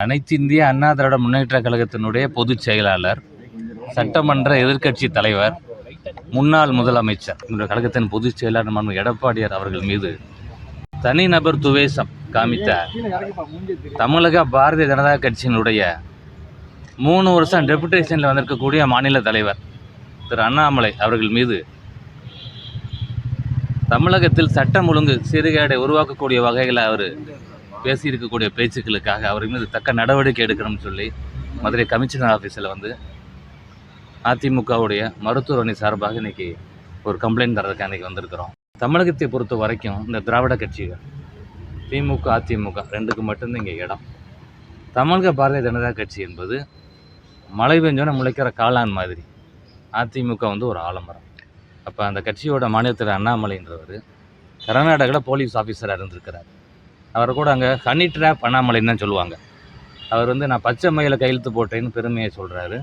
அனைத்து இந்திய அண்ணா திராவிட முன்னேற்ற கழகத்தினுடைய பொதுச் செயலாளர் சட்டமன்ற எதிர்க்கட்சி தலைவர் முன்னாள் முதலமைச்சர் இந்த கழகத்தின் பொதுச் செயலாளர் மனு எடப்பாடியார் அவர்கள் மீது தனிநபர் துவேஷம் காமித்த தமிழக பாரதிய ஜனதா கட்சியினுடைய மூணு வருஷம் டெபுடேஷனில் வந்திருக்கக்கூடிய மாநில தலைவர் திரு அண்ணாமலை அவர்கள் மீது தமிழகத்தில் சட்டம் ஒழுங்கு சீர்கேடை உருவாக்கக்கூடிய வகையில் அவர் பேசியிருக்கக்கூடிய பேச்சுக்களுக்காக அவர் மீது தக்க நடவடிக்கை எடுக்கணும்னு சொல்லி மதுரை கமிஷனர் ஆஃபீஸில் வந்து அதிமுகவுடைய மருத்துவமனை அணி சார்பாக இன்னைக்கு ஒரு கம்ப்ளைண்ட் தரதுக்கு அன்றைக்கி வந்திருக்கிறோம். தமிழகத்தை பொறுத்த வரைக்கும் இந்த திராவிட கட்சிகள் திமுக அதிமுக ரெண்டுக்கு மட்டும்தான் இங்கே இடம். தமிழக பாரதிய ஜனதா கட்சி என்பது மழை பெஞ்சோன்னே முளைக்கிற காளான் மாதிரி. அதிமுக வந்து ஒரு ஆலமரம். அப்போ அந்த கட்சியோட மாநிலத்தில் அண்ணாமலைன்றவர் கர்நாடகாவில் போலீஸ் ஆஃபீஸராக இருந்திருக்கிறார். அவர் கூட அங்கே ஹனி ட்ராப் அண்ணாமலைன்னு தான் சொல்லுவாங்க. அவர் வந்து நான் பச்சை மயில கையெழுத்து போட்டேன்னு பெருமையை சொல்கிறாரு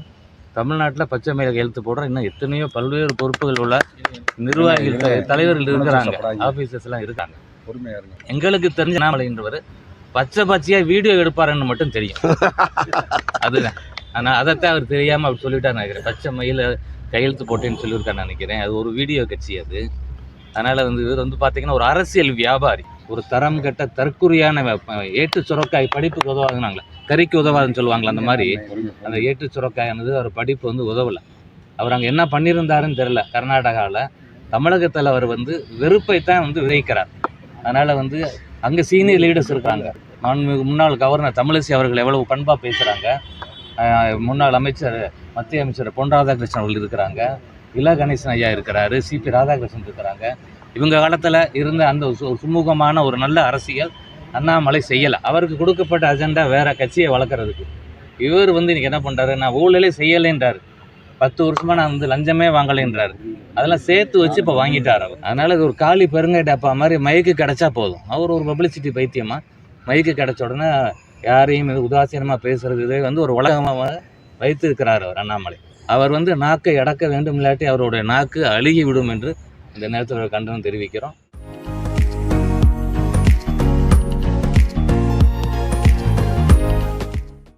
தமிழ்நாட்டில் பச்சை மயில கையெழுத்து போடுற இன்னும் எத்தனையோ பல்வேறு பொறுப்புகள் உள்ள நிர்வாகிகள் தலைவர்கள் இருக்கிறாங்க. ஆஃபீஸர்ஸ்லாம் இருக்காங்க. பொறுமையா இருங்க. எங்களுக்கு தெரிஞ்ச அண்ணாமலைன்றவர் பச்சை பச்சையாக வீடியோ எடுப்பாருன்னு மட்டும் தெரியும். அதுதான். ஆனால் அதைத்தான் அவர் தெரியாமல் அவர் சொல்லிட்டார் நினைக்கிறேன். பச்சை மயில கையெழுத்து போட்டேன்னு சொல்லியிருக்காரு நினைக்கிறேன். அது ஒரு வீடியோ கட்சி அது. அதனால் வந்து இவர் வந்து பார்த்தீங்கன்னா ஒரு அரசியல் வியாபாரி. ஒரு தரம் கெட்ட தற்குறியான ஏட்டு சுரக்காய் படிப்புக்கு உதவாதுனாங்களே. கறிக்கு உதவாதுன்னு சொல்லுவாங்களே அந்த மாதிரி. அந்த ஏட்டு சுரக்காயானது அவர் படிப்பு வந்து உதவலை. அவர் அங்கே என்ன பண்ணியிருந்தாருன்னு தெரில கர்நாடகாவில் தமிழகத்தில் அவர் வந்து வெறுப்பை தான் வந்து விதைக்கிறார். அதனால் வந்து அங்கே சீனியர் லீடர்ஸ் இருக்காங்க. மாண்புமிகு முன்னாள் கவர்னர் தமிழிசை அவர்கள் எவ்வளவு பண்பாக பேசுகிறாங்க முன்னாள் அமைச்சர் மத்திய அமைச்சர் பொன் ராதாகிருஷ்ணன் அவர்கள் இருக்கிறாங்க. இலா கணேசன் ஐயா இருக்கிறாரு சிபி ராதாகிருஷ்ணன் இருக்கிறாங்க. இவங்க காலத்தில் இருந்த அந்த சு- சுமூகமான ஒரு நல்ல அரசியல் அண்ணாமலை செய்யலை. அவருக்கு கொடுக்கப்பட்ட அஜெண்டா வேறு கட்சியை வளர்க்குறதுக்கு. இவர் வந்து இன்றைக்கி என்ன பண்ணுறாரு நான் ஊழலே செய்யலைன்றார். பத்து வருஷமாக நான் வந்து லஞ்சமே வாங்கலைன்றார். அதெல்லாம் சேர்த்து வச்சு இப்போ வாங்கிட்டார் அவர். அதனால் ஒரு காலி பெருங்கை டப்பா மாதிரி மைக்கு கிடைச்சா போதும். அவர் ஒரு பப்ளிசிட்டி பைத்தியமாக மைக்கு கிடைச்ச உடனே யாரையும் இது உதாசீனமாக பேசுகிறது இதே வந்து ஒரு உலகமாக வைத்திருக்கிறார் அவர் அண்ணாமலை. அவர் வந்து நாக்கை அடக்க வேண்டும் இல்லாட்டி அவருடைய நாக்கு அழுகி விடும் என்று இந்த நேரத்தில் கண்டனம் தெரிவிக்கிறோம்.